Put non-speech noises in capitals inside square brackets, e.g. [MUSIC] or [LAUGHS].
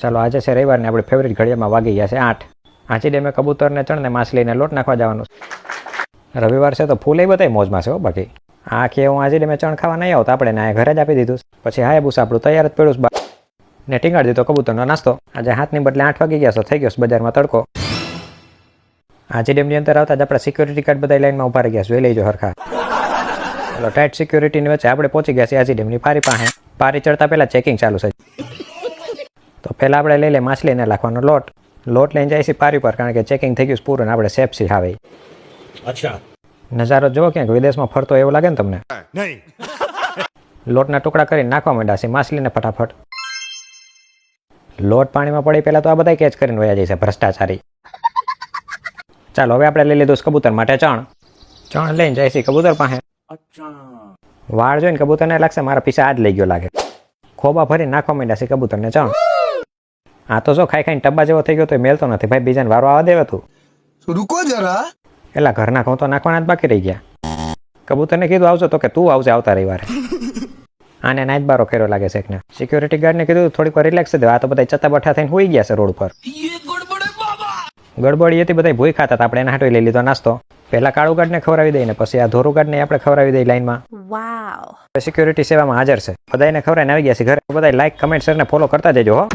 ચાલો આજે છે રવિવારને આપણે ફેવરેટ ઘડિયામાં વાગી ગયા છે આઠ. આંચી ડેમે કબૂતરને ચણને માછલીને લોટ નાખવા જવાનું રવિવાર છે તો ફૂલ એ બધાય મોજમાં છે હો બાકી. આ કે હું આજે ડેમે ચણ ખાવા નહીં આવતા, આપણે ના ઘરે જ આપી દીધું પછી હાય બુસ, આપણું તૈયાર જ પડ્યું બા. ને ટીંગાડી દીધો કબૂતરનો નાસ્તો. આજે હાથની બદલે આઠ વાગી ગયા છો, થઈ ગયો બજારમાં તડકો. આજે ડેમની અંદર આવતા જ આપણા સિક્યોરિટી ગાર્ડ બધા લાઈનમાં ઊભા રહી ગયા જોઈ લેજો હરખા. એટલે ટાઈટ સિક્યોરિટીની વચ્ચે આપણે પહોંચી ગયા છીએ આજે ડેમની પારી પાસે. પારી ચડતા પહેલાં ચેકિંગ ચાલુ છે તો પહેલાં આપણે લઈ લે માછલીને નાખવાનો લોટ. લોટ લઈને જાય છે પારી પર કારણ કે ચેકિંગ થઈ ગયું પૂરું આપણે સેફ છીએ હવે અચ્છા. નજારો જોવો ક્યાંક વિદેશમાં ફરતો એવું લાગે ને તમને? [LAUGHS] લોટના ટુકડા કરી નાખવા માંડ્યા છે માછલીને ફટાફટ. લોટ પાણીમાં પડી પહેલાં તો આ બધા કેચ કરીને વયા જાય છે ભ્રષ્ટાચારી. ચાલો હવે આપણે લઈ લીધું કબૂતર માટે ચણ. ચણ લઈને જાય છે કબૂતર પાસે. વાળ જોઈને કબૂતરને લાગશે મારા પીછા આજ લઈ ગયો લાગે. ખોબા ફરી નાખવા માંડ્યા છે કબૂતરને ચણ. આ તો જો ખાઈ ખાઈને ટબ્બા જેવો થઈ ગયો તો મેલતો નથી. ભાઈ બીજાને વારો આવવા દેવે તું. રૂકો જરા. એટલે ઘરના ઘઉં તો નાખવાના જ બાકી રહી ગયા. કબૂતરને કીધું આવજો તો કે તું આવજે આવતા રવિવારે. [LAUGHS] આને નાઈટ બારો કર્યો લાગે છે એકને. સિક્યોરિટી ગાર્ડને કીધું થોડીક વાર રિલેક્સ દેવા આ તો બધા ચત્તા બઠા થઈને હોઈ ગયા છે રોડ પર. ગડબડી હતી બધા ભૂઈ ખાતા આપણે એના હાટો લઈ લીધો નાસ્તો. પહેલા કાળું ગાર્ડને ખવડાવી દઈએ પછી આ ધોરું ગાર્ડને આપણે ખવડાવી દઈએ લાઈનમાં. વાવ સિક્યુરિટી સેવામાં હાજર છે. બધાને ખવડાવીને આવી ગયા છે ઘરે. બધા લાઈક કમેન્ટ શેર ને ફોલો કરતા જજો હો.